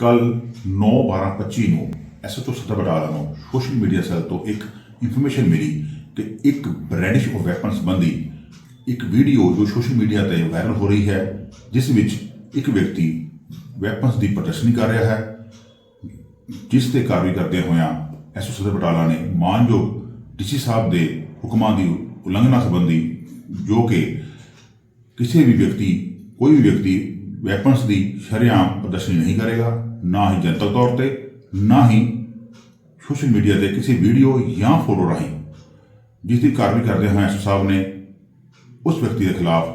ਕੱਲ 9/12/25 ਨੂੰ ਐਸਐਚਓ ਸਦਰ ਬਟਾਲਾ ਨੂੰ ਸੋਸ਼ਲ ਮੀਡੀਆ ਸੈੱਲ ਤੋਂ ਇੱਕ ਇਨਫੋਰਮੇਸ਼ਨ ਮਿਲੀ ਕਿ ਇੱਕ ਬ੍ਰੈਡਿਸ਼ ਆਫ ਵੈਪਨ ਸੰਬੰਧੀ ਇੱਕ ਵੀਡੀਓ ਜੋ ਸੋਸ਼ਲ ਮੀਡੀਆ ਤੇ ਵਾਇਰਲ ਹੋ ਰਹੀ ਹੈ, ਜਿਸ ਵਿੱਚ ਇੱਕ ਵਿਅਕਤੀ ਵੈਪਨਸ ਦੀ ਪ੍ਰਦਰਸ਼ਨੀ ਕਰ ਰਿਹਾ ਹੈ, ਜਿਸ ਤੇ ਕਾਰਵਾਈ ਕਰਦੇ ਹੋਇਆਂ ਐਸਓ ਸਦਰ ਬਟਾਲਾ ਨੇ ਮਾਨਯੋਗ ਡੀਸੀ ਸਾਹਿਬ ਦੇ ਹੁਕਮਾਂ ਦੀ ਉਲੰਘਣਾ ਸੰਬੰਧੀ ਜੋ ਕਿ ਕਿਸੇ ਵੀ ਵਿਅਕਤੀ, ਕੋਈ ਵੀ ਵਿਅਕਤੀ ਵੈਪਨਸ ਦੀ ਸ਼ਰੇਆਮ ਪ੍ਰਦਰਸ਼ਨੀ ਨਹੀਂ ਕਰੇਗਾ, ਨਾ ਹੀ ਜਨਤਕ ਤੌਰ ਤੇ, ਨਾ ਹੀ ਸੋਸ਼ਲ ਮੀਡੀਆ ਤੇ ਕਿਸੇ ਵੀਡੀਓ ਜਾਂ ਫੋਟੋ ਰਾਹੀਂ। ਜਿਸ ਦੀ ਕਾਰਵਾਈ ਕਰਦੇ ਹੋਏ ਐਸਓ ਸਾਹਿਬ ਨੇ ਉਸ ਵਿਅਕਤੀ ਦੇ ਖਿਲਾਫ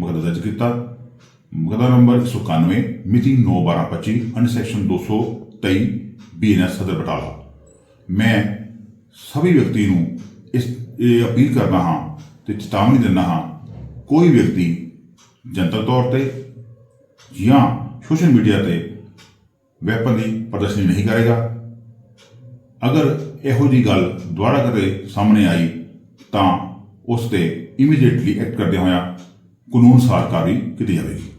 ਮੁਕੱਦਮਾ ਦਰਜ ਕੀਤਾ। ਮੁਕੱਦਮਾ ਨੰਬਰ 191 ਮਿਤੀ 9/12/25 ਅੰਡਰ ਸੈਕਸ਼ਨ 223 ਬੀਐਨਐਸ ਸਦਰ ਬਟਾਲਾ। ਮੈਂ ਸਭੀ ਵਿਅਕਤੀ ਨੂੰ ਇਸ, ਇਹ ਅਪੀਲ ਕਰਦਾ ਹਾਂ ਤੇ ਚੇਤਾਵਨੀ ਦਿੰਦਾ ਹਾਂ, ਕੋਈ ਵਿਅਕਤੀ ਜਨਤਕ ਤੌਰ ਤੇ ਜਾਂ ਸੋਸ਼ਲ ਮੀਡੀਆ ਤੇ ਵੈਪਨ ਦੀ ਪ੍ਰਦਰਸ਼ਨੀ ਨਹੀਂ ਕਰੇਗਾ। ਅਗਰ ਇਹੋ ਜੀ ਗੱਲ ਦੁਬਾਰਾ ਕਦੇ ਸਾਹਮਣੇ ਆਈ, ਤਾਂ ਉਸ ਤੇ ਇਮੀਡੀਏਟਲੀ ਐਕਟ ਕਰਦੇ ਹੋਇਆ ਕਾਨੂੰਨ ਸਾਰ ਕਾਰਵਾਈ ਕੀਤੀ ਜਾਵੇਗੀ।